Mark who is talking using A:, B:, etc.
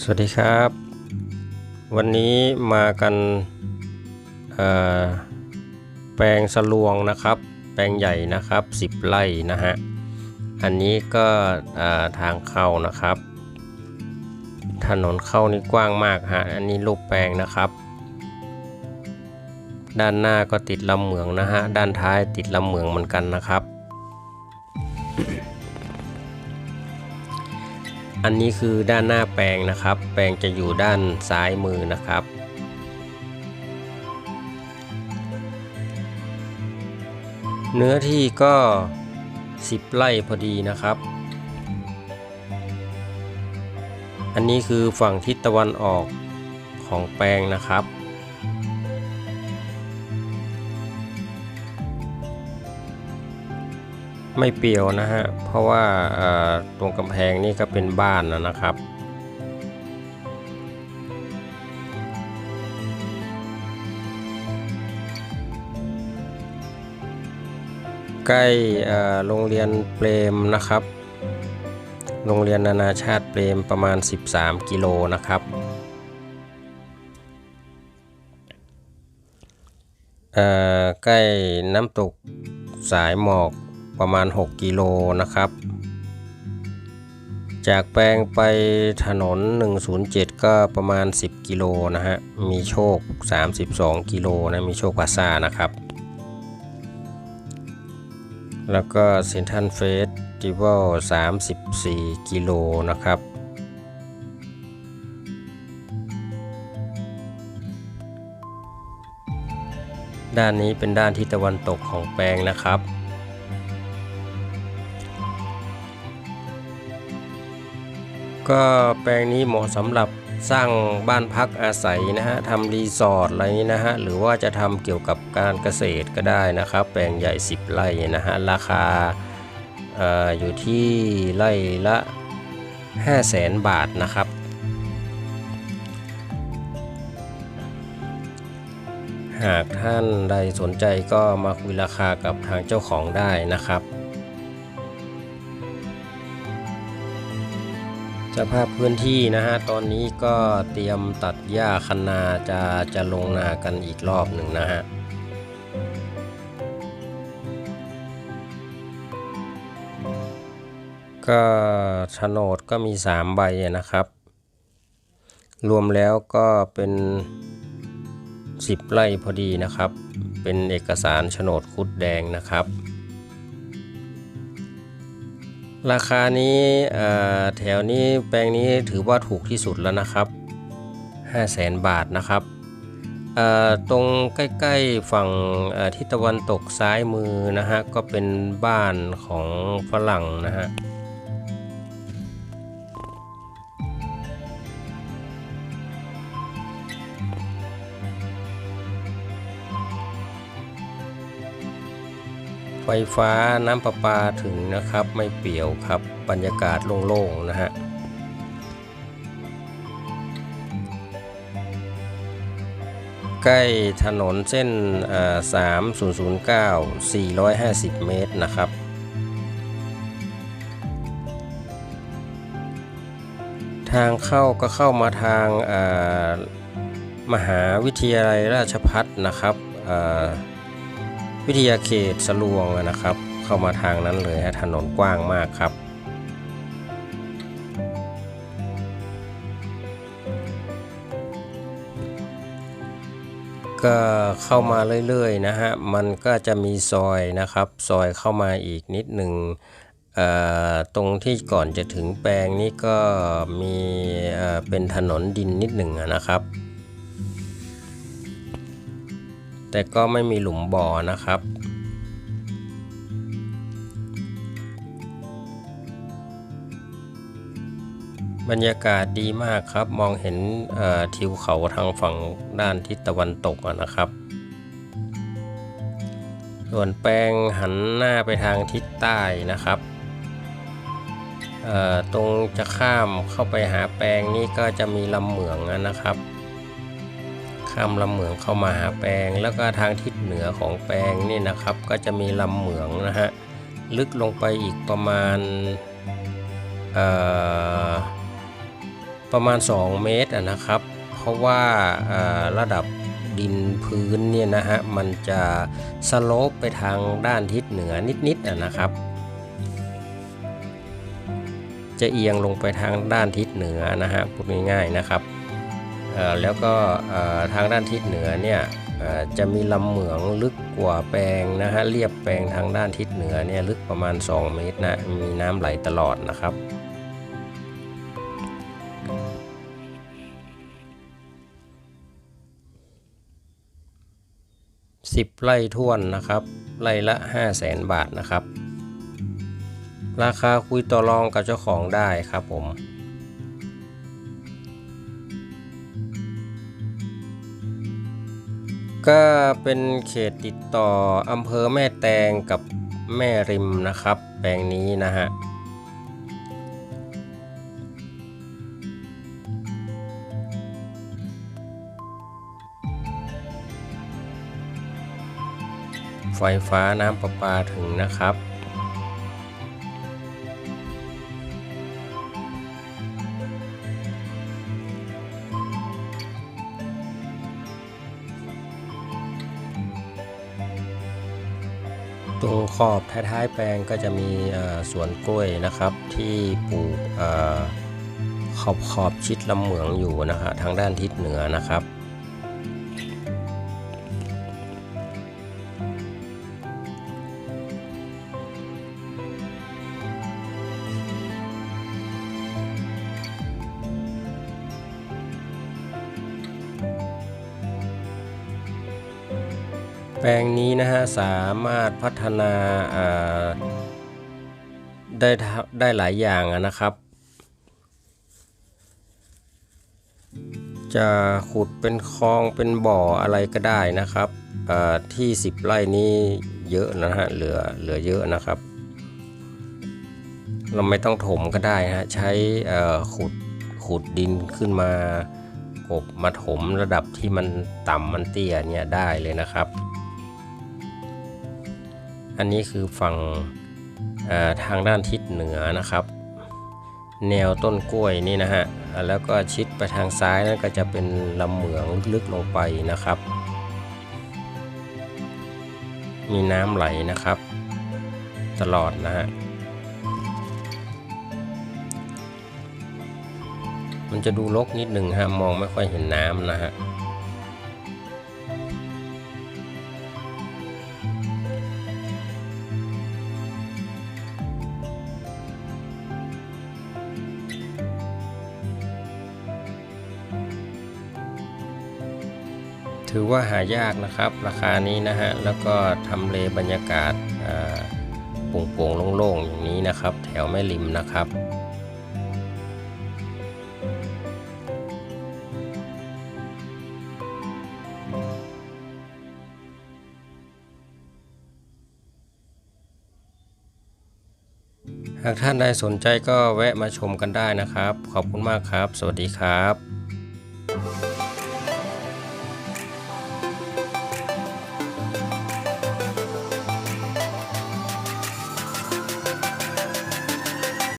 A: สวัสดีครับ วันนี้มากันแปลงสลวงนะครับ แปลงใหญ่นะครับ 10 ไร่นะฮะ อันนี้ก็ทางเข้านะครับ ถนนเข้านี่กว้างมากฮะ อันนี้รูปแปลงนะครับ ด้านหน้าก็ติดลำเหมืองนะฮะ ด้านท้ายติดลำเหมืองเหมือนกันนะครับ อันนี้คือด้านหน้าแปลงนะครับ แปลงจะอยู่ด้านซ้ายมือนะครับ เนื้อที่ก็ 10 ไร่พอดีนะครับ อันนี้คือฝั่งทิศตะวันออกของแปลงนะครับ ไม่เปียวนะฮะ เพราะว่าตรงกำแพงนี่ก็เป็นบ้านนะครับใกล้โรงเรียนเปรมนะครับ โรงเรียนนานาชาติเปรมประมาณ 13 กิโลนะครับ ใกล้น้ำตกสายหมอก ประมาณ 6 กิโลนะครับ จากแปลงไปถนน 107 ก็ประมาณ 10 กิโลนะฮะ มีโชค 32 กิโลนะ มีโชคพาซ่านะครับ แล้วก็เซนทันเฟสติวัล34 กิโลนะครับด้านนี้เป็นด้านทิศตะวันตกของแปลงนะครับ ก็แปลงนี้เหมาะสำหรับสร้างบ้านพักอาศัยนะฮะทำรีสอร์ทอะไรนี้นะฮะหรือว่าจะทำเกี่ยวกับการเกษตรก็ได้นะครับ แปลงใหญ่ 10 ไร่นะฮะราคาอออยู่ที่ไร่ละ 5 0 0แสนบาทนะครับ หากท่านใดสนใจก็มาคุยราคากับทางเจ้าของได้นะครับ สภาพพื้นที่นะฮะตอนนี้ก็เตรียมตัดหญ้าคันนาจะจะลงนากันอีกรอบหนึ่งนะฮะก็โฉนดก็มี 3 ใบนะครับ รวมแล้วก็เป็น 10 ไร่พอดีนะครับ เป็นเอกสารโฉนดคุดแดงนะครับ ราคานี้แถวนี้แปลงนี้ถือว่าถูกที่สุดแล้วนะครับ 5 0 0แสนบาทนะครับตรงใกล้ๆฝั่งทิศตะวันตกซ้ายมือนะฮะก็เป็นบ้านของฝรั่งนะฮะ ไฟฟ้าน้ำประปาถึงนะครับ ไม่เปี่ยวครับบรรยากาศโล่งๆนะฮะใกล้ถนนเส้น 3009 450 เมตรนะครับ ทางเข้าก็เข้ามาทางมหาวิทยาลัยราชพัฒนะครับ วิทยาเขตสลวงนะครับ เข้ามาทางนั้นเลยฮะถนนกว้างมากครับ ก็เข้ามาเรื่อยๆนะฮะมันก็จะมีซอยนะครับ ซอยเข้ามาอีกนิดหนึ่งตรงที่ก่อนจะถึงแปลงนี้ก็มีเป็นถนนดินนิดหนึ่งนะครับ แต่ก็ไม่มีหลุมบ่อนะครับ บรรยากาศดีมากครับ มองเห็นทิวเขาทางฝั่งด้านทิศตะวันตกนะครับ ส่วนแปลงหันหน้าไปทางทิศใต้นะครับตรงจะข้ามเข้าไปหาแปลงนี้ก็จะมีลำเหมืองนะครับ ข้ามลำเหมืองเข้ามาหาแปลง แล้วก็ทางทิศเหนือของแปลงนี่นะครับ ก็จะมีลำเหมืองนะฮะลึกลงไปอีกประมาณประมาณ 2 เมตรอะนะครับ เพราะว่าระดับดินพื้นเนี่ยนะฮะมันจะสโลปไปทางด้านทิศเหนือนิดๆอะนะครับ จะเอียงลงไปทางด้านทิศเหนือนะฮะพูดง่ายๆนะครับ แล้วก็ทางด้านทิศเหนือเนี่ยจะมีลำเหมืองลึกกว่าแปลงนะฮะเรียบแปลงทางด้านทิศเหนือเนี่ยลึกประมาณ 2 เมตรนะมีน้ำไหลตลอดนะครับ10ไร่ท่วนนะครับไร่ละ 5 0 0แสนบาทนะครับ ราคาคุยต่อรองกับเจ้าของได้ครับผม ก็เป็นเขตติดต่ออำเภอแม่แตงกับแม่ริมนะครับ แปลงนี้นะฮะไฟฟ้าน้ำประปาถึงนะครับ ตรงขอบท้ายๆแปลงก็จะมีสวนกล้วยนะครับที่ปลูกขอบขอบชิดลำเหมืองอยู่นะฮะทางด้านทิศเหนือนะครับ แปลงนี้นะฮะสามารถพัฒนาาได้ได้หลายอย่างนะครับ จะขุดเป็นคลองเป็นบ่ออะไรก็ได้นะครับที่ 10 ไร่นี้เยอะนะฮะเหลือเหลือเยอะนะครับ เราไม่ต้องถมก็ได้ฮะใช้ขุดขุดดินขึ้นมากบมาถมระดับที่มันต่ำมันเตี้ยเนี่ยได้เลยนะครับ อันนี้คือฝั่งทางด้านทิศเหนือนะครับ แนวต้นกล้วยนี่นะฮะแล้วก็ชิดไปทางซ้ายนั่นก็จะเป็นลำเหมืองลึกลงไปนะครับ มีน้ำไหลนะครับ ตลอดนะฮะมันจะดูรกนิดหนึ่งฮะมองไม่ค่อยเห็นน้ำนะฮะ ถือว่าหายากนะครับ ราคานี้นะฮะ แล้วก็ทำเลบรรยากาศอ่าโปร่งๆโล่งๆอย่างนี้นะครับ แถวแม่ริมนะครับ หากท่านใดสนใจก็แวะมาชมกันได้นะครับ ขอบคุณมากครับ สวัสดีครับ